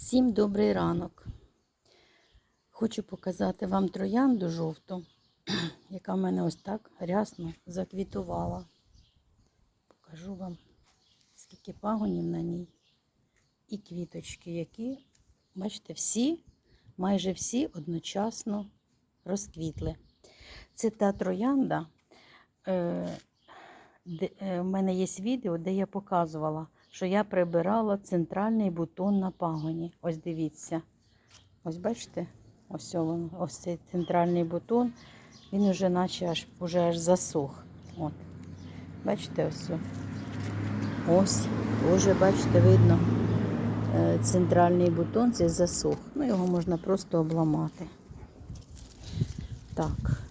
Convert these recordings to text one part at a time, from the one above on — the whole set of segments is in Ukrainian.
Всім добрий ранок. Хочу показати вам троянду жовту, яка в мене ось так рясно заквітувала. Покажу вам, скільки пагонів на ній. І квіточки, які, бачите, всі, майже всі одночасно розквітли. Це та троянда. Е, е, в мене є відео, де я показувала, що я прибирала центральний бутон на пагоні. Ось дивіться. Ось бачите? Ось він, ось цей центральний бутон. Він уже наче аж, уже аж засох. От. Бачите, ось. Ось. Уже, бачите, видно. е, Центральний бутон це засох. Ну, його можна просто обламати. Так.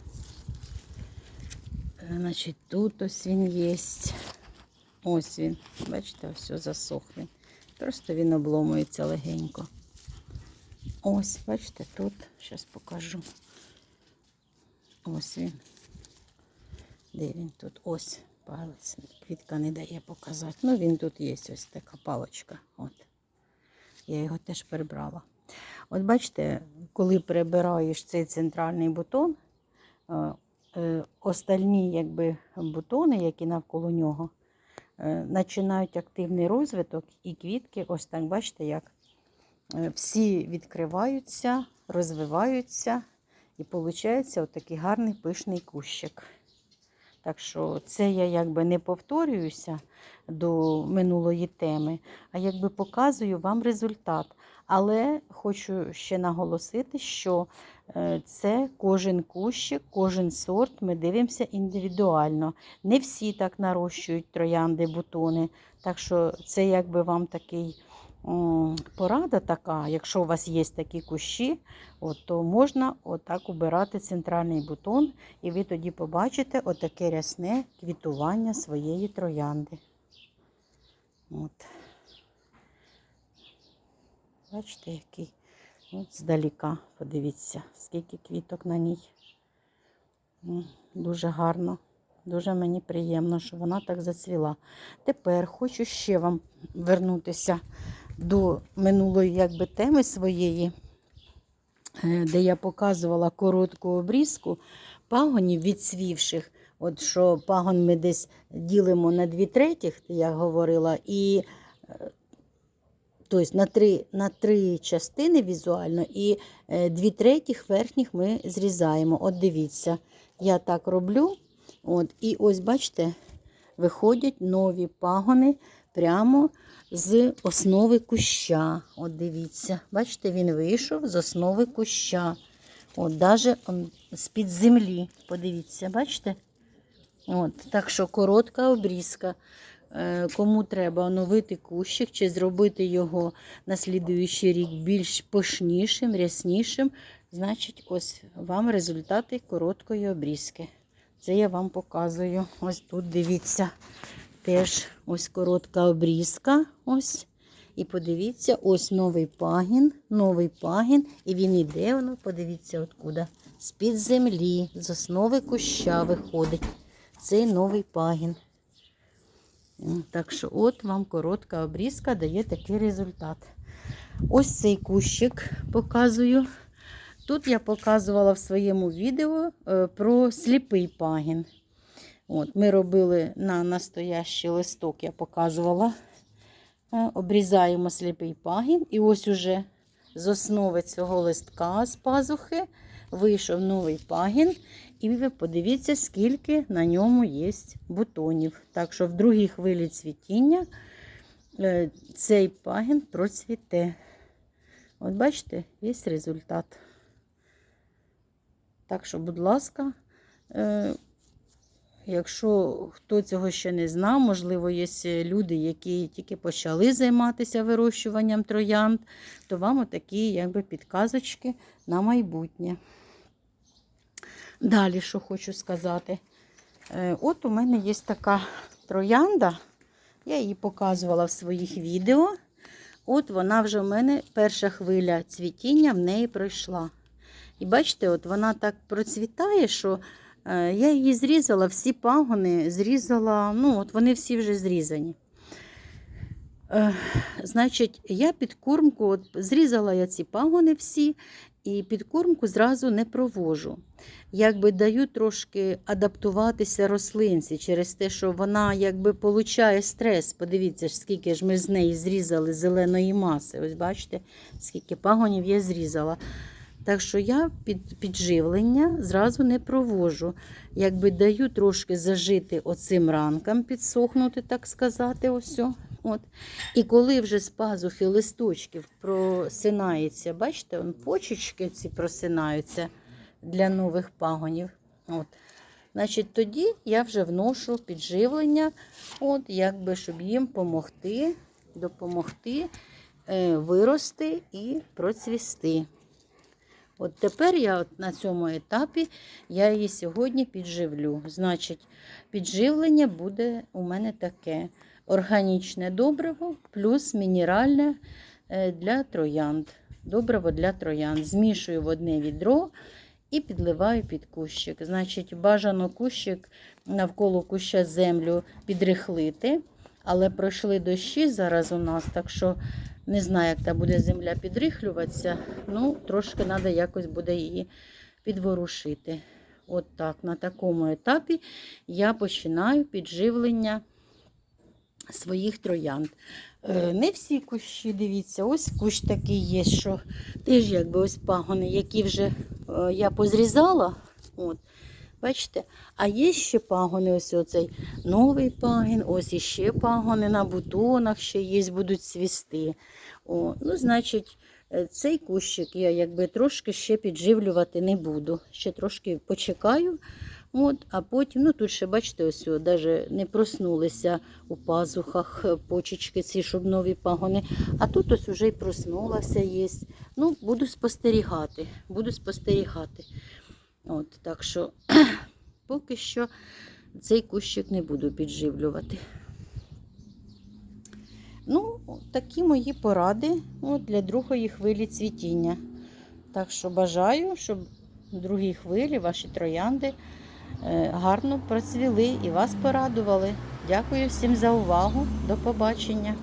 Е, Значить, тут ось він є. Ось він. Бачите, ось засох він. Просто він обломується легенько. Ось, бачите, тут, зараз покажу. Ось він. Де він тут? Ось палець. Квітка не дає показати. Ну, він тут є, ось така палочка. От. Я його теж прибрала. От бачите, коли прибираєш цей центральний бутон, е, е, остальні якби, бутони, які навколо нього, починають активний розвиток, і квітки, ось так, бачите, як е, всі відкриваються, розвиваються, і виходить отакий гарний пишний кущик. Так що це я якби не повторююся до минулої теми, а якби показую вам результат. Але хочу ще наголосити, що е, це кожен кущик, кожен сорт ми дивимося індивідуально. Не всі так нарощують троянди, бутони. Так що це якби вам такий порада така, якщо у вас є такі кущі, от, то можна отак убирати центральний бутон, і ви тоді побачите отаке рясне квітування своєї троянди. От. Бачите, який? От здаліка, подивіться, скільки квіток на ній. Дуже гарно. Дуже мені приємно, що вона так зацвіла. Тепер хочу ще вам вернутися до минулої якби, теми своєї, е, де я показувала коротку обрізку пагонів відсвівших. От що пагон ми десь ділимо на дві третіх, я говорила, і е, тобто на три, на три частини візуально, і е, дві третіх верхніх ми зрізаємо. От дивіться, я так роблю. От, і ось, бачите, виходять нові пагони прямо з основи куща. От дивіться, бачите, він вийшов з основи куща. От, даже з-під землі. Подивіться, бачите? От, так що коротка обрізка. Е, Кому треба оновити кущик чи зробити його на слідуючий рік більш пишнішим, ряснішим, значить, ось вам результати короткої обрізки. Це я вам показую. Ось тут дивіться. Теж ось коротка обрізка. Ось. І подивіться, ось новий пагін, новий пагін. І він іде, воно, подивіться, откуда. З-під землі, з основи куща виходить. Цей новий пагін. Так що, от вам коротка обрізка дає такий результат. Ось цей кущик показую. Тут я показувала в своєму відео е, про сліпий пагін. От, Ми робили на настоящий листок, я показувала. Е, Обрізаємо сліпий пагін. І ось уже з основи цього листка з пазухи вийшов новий пагін. І ви подивіться, скільки на ньому є бутонів. Так що в другій хвилі цвітіння е, цей пагін процвіте. От бачите, є результат. Так що, будь ласка, е, якщо хто цього ще не знав, можливо, є люди, які тільки почали займатися вирощуванням троянд, то вам отакі якби, підказочки на майбутнє. Далі, що хочу сказати. Е, От у мене є така троянда, я її показувала в своїх відео. От вона вже в мене перша хвиля цвітіння в неї пройшла. І бачите, от вона так процвітає, що е, я її зрізала, всі пагони зрізала, ну, от вони всі вже зрізані. Е, значить, я підкормку, от, зрізала я ці пагони всі, і підкормку зразу не провожу. Якби даю трошки адаптуватися рослинці через те, що вона якби получає стрес. Подивіться, скільки ж ми з неї зрізали зеленої маси. Ось бачите, скільки пагонів я зрізала. Так що я під, підживлення зразу не провожу. Якби даю трошки зажити оцим ранкам, підсохнути, так сказати, ось. От. І коли вже з пазухи листочків просинається, бачите, он почечки ці просинаються для нових пагонів. От. Значить, тоді я вже вношу підживлення, от, якби, щоб їм допомогти, допомогти е, вирости і процвісти. От тепер я от на цьому етапі я її сьогодні підживлю. Значить, підживлення буде у мене таке: органічне добриво плюс мінеральне е, для троянд. Добриво для троянд. Змішую в одне відро і підливаю під кущик. Значить, бажано кущик навколо куща землю підрихлити, але пройшли дощі зараз у нас, так що не знаю, як та буде земля підрихлюватися. Ну, трошки треба якось буде її підворушити. От так, на такому етапі я починаю підживлення своїх троянд. Е, Не всі кущі, дивіться, ось кущ такий є, що теж якби ось пагони, які вже е, я позрізала. От, бачите, а є ще пагони, ось оцей новий пагін, ось іще пагони на бутонах ще є, будуть цвісти. О, ну, значить, е, цей кущик я якби трошки ще підживлювати не буду. Ще трошки почекаю. От, а потім, ну тут ще, бачите, ось навіть не проснулися у пазухах е, почечки ці, щоб нові пагони. А тут ось уже й проснулася є. Ну, буду спостерігати. Буду спостерігати. От, так що поки що цей кущик не буду підживлювати. Ну, такі мої поради от, для другої хвилі цвітіння. Так що бажаю, щоб в другій хвилі ваші троянди е, гарно процвіли і вас порадували. Дякую всім за увагу. До побачення.